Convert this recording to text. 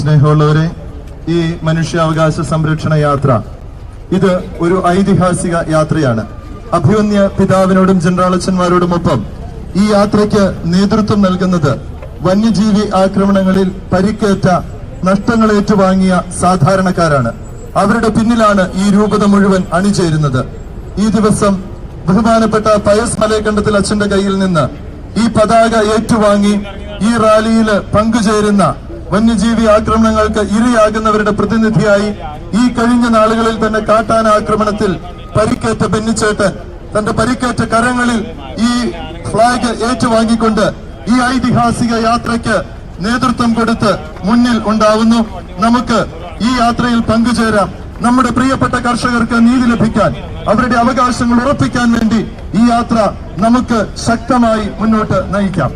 സ്നേഹമുള്ളവരെ ഈ മനുഷ്യാവകാശ സംരക്ഷണ യാത്ര ഇത് ഒരു ഐതിഹാസിക യാത്രയാണ്. അഭിമന്യ പിതാവിനോടും ജനറാളച്ചന്മാരോടുമൊപ്പം ഈ യാത്രയ്ക്ക് നേതൃത്വം നൽകുന്നത് വന്യജീവി ആക്രമണങ്ങളിൽ പരിക്കേറ്റ നഷ്ടങ്ങൾ ഏറ്റുവാങ്ങിയ സാധാരണക്കാരാണ്. അവരുടെ പിന്നിലാണ് ഈ രൂപത മുഴുവൻ അണിചേരുന്നത്. ഈ ദിവസം ബഹുമാനപ്പെട്ട പയസ് മലയക്കണ്ടത്തിൽ അച്ഛന്റെ കയ്യിൽ നിന്ന് ഈ പതാക ഏറ്റുവാങ്ങി ഈ റാലിയിൽ പങ്കുചേരുന്ന വന്യജീവി ആക്രമണങ്ങൾക്ക് ഇരയാകുന്നവരുടെ പ്രതിനിധിയായി ഈ കഴിഞ്ഞ നാളുകളിൽ തന്നെ കാട്ടാന ആക്രമണത്തിൽ പരിക്കേറ്റ ബെന്നിച്ചേട്ടൻ. തന്റെ പരിക്കേറ്റ കരങ്ങളിൽ ഈ ഫ്ളാഗ് ഏറ്റുവാങ്ങിക്കൊണ്ട് ഈ ഐതിഹാസിക യാത്രയ്ക്ക് നേതൃത്വം കൊടുത്ത് മുന്നിൽ ഉണ്ടാവുന്നു. നമുക്ക് ഈ യാത്രയിൽ പങ്കുചേരാം. നമ്മുടെ പ്രിയപ്പെട്ട കർഷകർക്ക് നീതി ലഭിക്കാൻ അവരുടെ അവകാശങ്ങൾ ഉറപ്പിക്കാൻ വേണ്ടി ഈ യാത്ര നമുക്ക് ശക്തമായി മുന്നോട്ട് നയിക്കാം.